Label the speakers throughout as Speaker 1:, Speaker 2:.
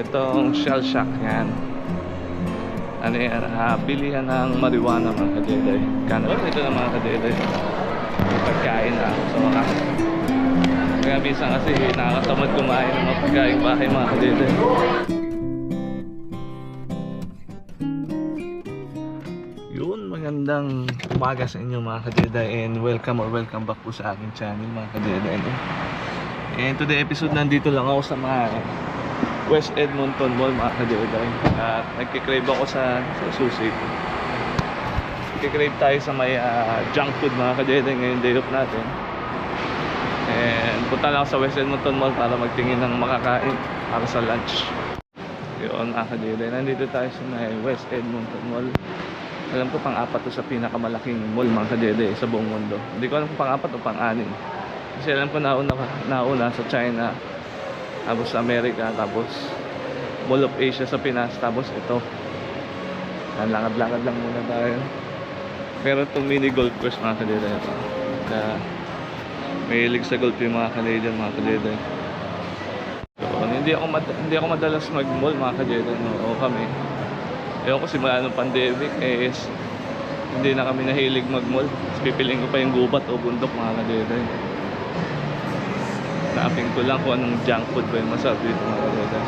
Speaker 1: Itong shell shock yan. Ano yan, ah, bilihan ng marijuana mga kadeday. Kano, ito na mga kadeday. Pagkain na sa mga Kaya minsan kasi nakakatamad kumain ng mga pagkain bahay mga kadeday. Yun, magandang umaga sa inyo mga kadeda and welcome or welcome back po sa aking channel mga kadeda. No? And today episode nandito lang ako sa mga West Edmonton Mall mga kadeda. At nagkikrave ako sa, sa sushi. Nagkikrave tayo sa may ah, junk food mga kadeda ngayong day off natin. And punta lang ako sa West Edmonton Mall para magtingin ng makakain para sa lunch. Yun mga kadeda. Nandito tayo sa may West Edmonton Mall. Alam ko pang-apat to sa pinakamalaking mall mga kadede sa buong mundo. Hindi ko alam kung pang-apat o pang-anim. Kasi alam ko nauna, nauna sa China, tapos sa Amerika, tapos Mall of Asia sa Pinas, tapos ito. Yan, Langad-langad lang muna tayo. Meron itong mini golf course mga kadede. Ito. Na mahilig sa golf yung mga Canadian mga kadede. So, hindi ako hindi ako madalas mag-mall mga kadede. No? O kami. Ewan ko simula nung pandemic eh is hindi na kami nahilig mag-mall. Tapos pipiliin ko pa yung gubat o bundok mga kadede. Naaping ko lang kung anong junk food ba yung masarap dito mga kadede.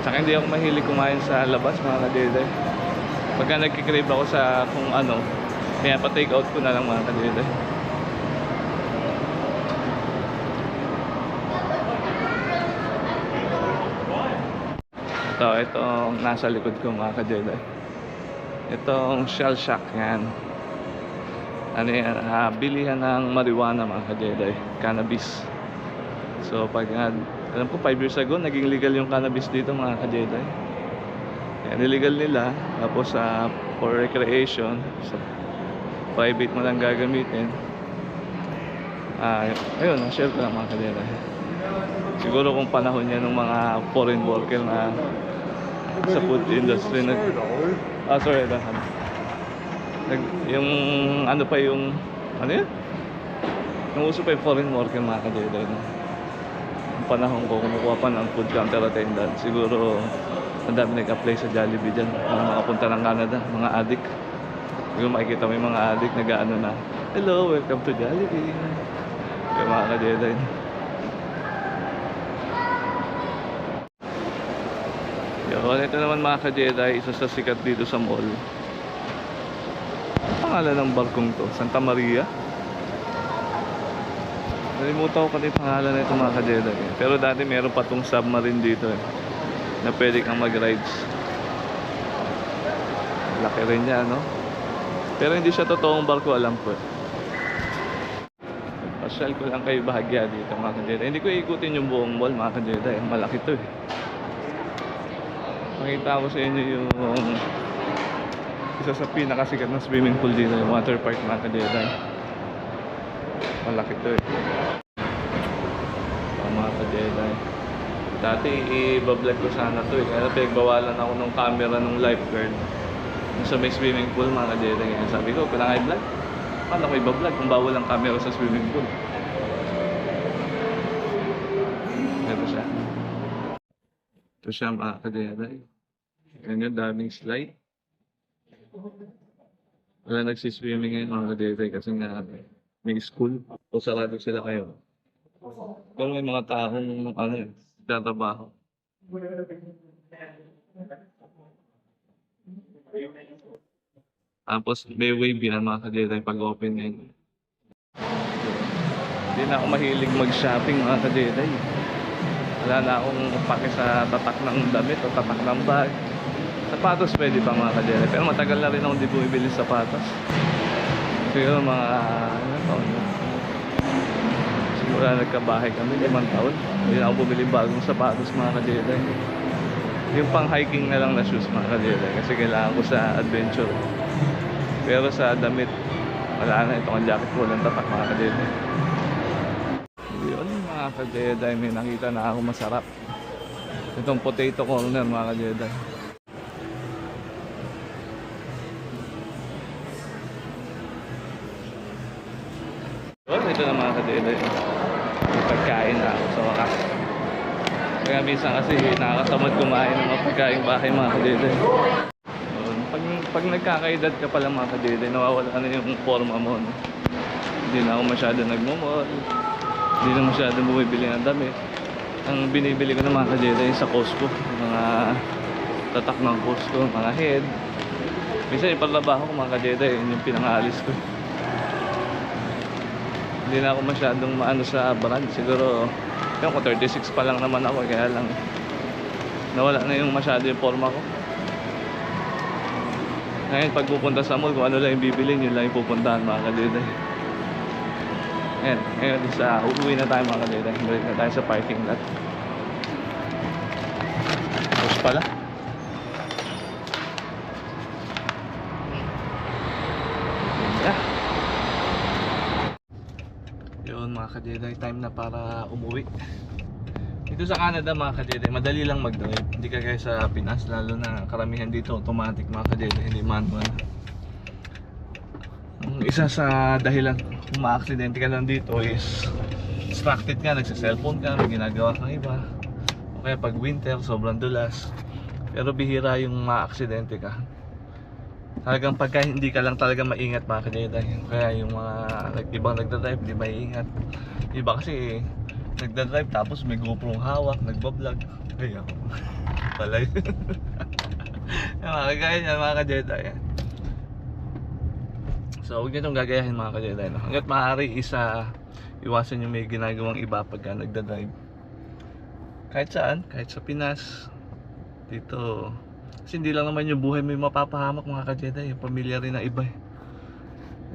Speaker 1: Saka hindi ako mahilig kumain sa labas mga kadede. Pagka nagkikrave ako sa kung ano, kaya pa take out ko na lang mga kadede. Ito, itong nasa likod ko mga ka-Jedi. Itong shell shock yan. Ano yan, ah, bilihan ng marijuana mga ka-Jedi. Cannabis. So pag, ah, alam ko 5 years ago, naging legal yung cannabis dito mga ka-Jedi. Yan, illegal nila. Tapos sa for recreation, sa private mo lang gagamitin. Ah, ayun, share ko lang mga ka-Jedi. Siguro kung panahon yan ng mga foreign worker na sa food industry nag ah sorry dahan nag yung ano pa yung ano yun? Nung uso pa yung foreign worker mga kadede no? yung panahon ko kumukuha pa ng food counter attendant. Siguro ang dami nag-apply sa Jollibee dyan. Mga makapunta ng Canada mga addict. Siguro makikita mo yung mga addict nag-ano na hello welcome to Jollibee. Yung mga kadede Yun, ito naman mga ka-Jedi, isa sa sikat dito sa mall. Ang pangalan ng barkong to? Santa Maria? Nalimutan ko yung pangalan na ito mga ka-Jedi. eh. Pero dati meron pa tong submarine dito eh. Na pwede kang mag-rides. Laki rin niya, no? Pero hindi siya totoong barko, alam ko eh. Pasyal ko lang kayo bahagya dito mga ka-Jedi. Hindi ko ikutin yung buong mall mga ka-Jedi. Malaki to eh. Makita ko sa inyo yung isa sa pinakasikat na swimming pool dito, yung water park mga ka-Jedi. Malaki to eh. Ang mga ka-Jedi. Dati i-vlog ko sana to eh. Kaya pinagbawalan ako ng camera ng lifeguard. Sa may swimming pool mga ka-Jedi. Kaya sabi ko, kailangan i-vlog. Paano ko i-vlog kung bawal ang camera sa swimming pool? Ito siya. Ito siya mga ka-Jedi. Yan yung daming slide. Wala nagsiswimming ngayon mga ka-Jedi kasi nga may school. O sarado sila kayo. Pero may mga taong ano yun, tatrabaho. Tapos may wave yan mga ka-Jedi pag open ngayon. Hindi na ako mahilig mag-shopping mga ka-Jedi. Wala na akong pake sa tatak ng damit o tatak ng bag. Sapatos pwede pa mga ka-Jedi. Pero matagal na rin ako hindi bumibili sa sapatos. Siguro mga ano taon na. Siguro na nagkabahay kami, limang taon. Hindi na ako bumili bagong sapatos mga ka-Jedi. Yung pang hiking na lang na shoes mga ka-Jedi. Kasi kailangan ko sa adventure. Pero sa damit, wala na itong jacket ko, walang tatak mga ka-Jedi. Yun mga ka-Jedi, may nakita na ako masarap. Itong potato corner mga ka-Jedi. Ito na mga ka-Jedi. May pagkain na ako sa wakas. Kaya minsan kasi nakakatamad kumain ng mga pagkain bahay mga kadede. Pag, pag nagkakaedad ka pala mga kadede, nawawala na yung forma mo. No? Hindi na ako masyado nagmumol. Hindi na masyado bumibili ng damit. Ang binibili ko ng mga kadede sa Costco. Mga tatak ng Costco, mga head. Minsan yung paglabaho ko mga kadede, yun yung pinangalis ko. Hindi na ako masyadong maano sa brand. Siguro, yung ko 36 pa lang naman ako, kaya lang nawala na yung masyado yung forma ko. Ngayon, pag pupunta sa mall, kung ano lang yung bibilin, yun lang yung pupuntahan mga kadede. Ngayon, ngayon sa uuwi na tayo mga kadede. Balik na tayo sa parking lot. Tapos pala. Yun mga kajeday, time na para umuwi. Dito sa Canada mga kajeday, madali lang mag-drive. Hindi kagaya sa Pinas, lalo na karamihan dito automatic mga kajeday, hindi manual. Ang isa sa dahilan kung ma-aksidente ka lang dito is distracted ka, nagsa-cellphone ka, may ginagawa kang iba. O kaya pag winter, sobrang dulas. Pero bihira yung ma-aksidente ka. Talagang pagka hindi ka lang talaga maingat mga kajeday. Kaya yung mga nag- ibang nagdadrive, di maingat. Iba kasi nagdadrive tapos may GoPro hawak, nagbablog. Ay ako. Palay. yung mga kagaya mga kajeday. So huwag nyo itong gagayahin mga. No? Hanggat maaari isa iwasan yung may ginagawang iba pagka nagdadrive. Kahit saan, kahit sa Pinas, dito kasi hindi lang naman yung buhay may mapapahamak mga kajeday, yung pamilya rin ng iba eh.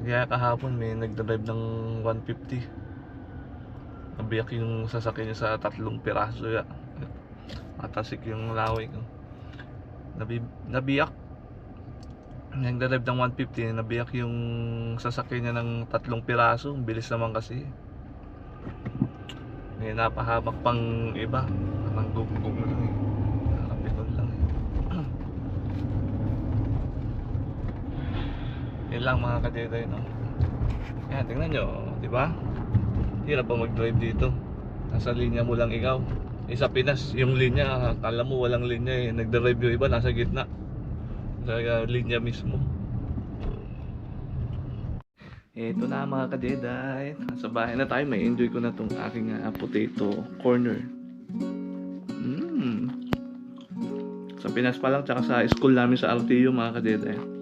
Speaker 1: Kaya kahapon may nagdadrive ng 150. Nabiyak yung sasakyan niya sa tatlong piraso ya. Matasik yung laway ko. Nabi, nabiyak. Nagdadrive ng 150, nabiyak yung sasakyan niya ng tatlong piraso. Bilis naman kasi. May napahamak pang iba. Parang gugugug na lang eh. Nakapikon lang eh. Yun lang mga kadetoy, no? Yan, tingnan nyo, di ba? Hirap pa mag-drive dito. Nasa linya mo lang ikaw. Eh, sa Pinas, yung linya, kala mo walang linya eh. Nagdrive yung iba, nasa gitna. Sa uh, linya mismo. Ito na mga kadeday. Nasa bahay na tayo. May enjoy ko na tong aking uh, potato corner. Mm. Sa Pinas pa lang, tsaka sa school namin sa RTU mga kadeday.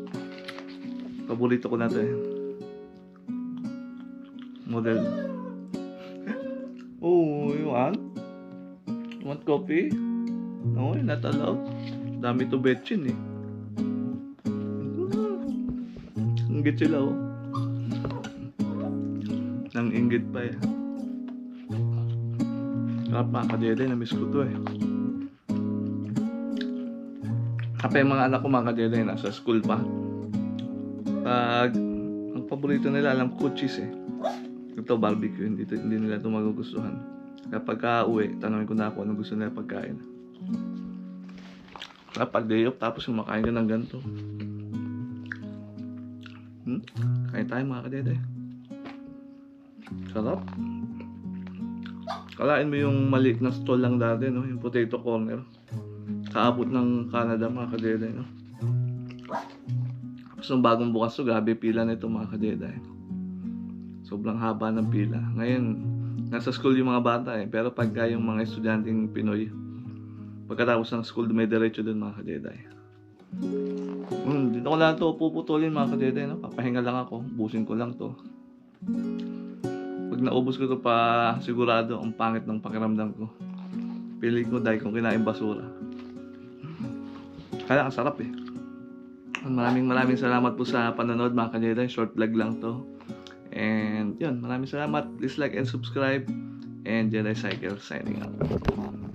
Speaker 1: Paborito ko na to eh. Model. oh, you want? You want coffee? No, not allowed. Dami to betchin eh. Inggit sila oh. Nang inggit pa eh. Sarap mga kadede, na-miss ko to eh. Kapag mga anak ko mga kadede, nasa school pa. Pag ang paborito nila, alam ko cheese eh. Ito barbecue, hindi, hindi nila ito magugustuhan. Kapag ka uwi, tanongin ko na ako ano gusto nila pagkain. Kapag day off, tapos kumakain ka ng ganito. Hmm? Kain tayo mga kadede. Sarap. Kalain mo yung maliit na stall lang dati, no? Yung potato corner. Kaabot ng Canada, mga kadede, no? Nung bagong bukas to, gabi pila nito, mga kadede. Sobrang haba ng pila. Ngayon, nasa school yung mga bata, eh. Pero pagka yung mga estudyanteng Pinoy, pagkatapos ng school, may diretso dun, mga kadede. Hmm, dito ko lang to puputulin mga kadede, no? Papahinga lang ako, busin ko lang to. Pag naubos ko to pa, sigurado ang pangit ng pakiramdam ko. Pili ko dahil kung kinain basura. Kaya ang sarap eh. Maraming maraming salamat po sa panonood mga kadede. Short vlog lang to. And yun, maraming salamat. Please like and subscribe. And Jedi Cycle signing out.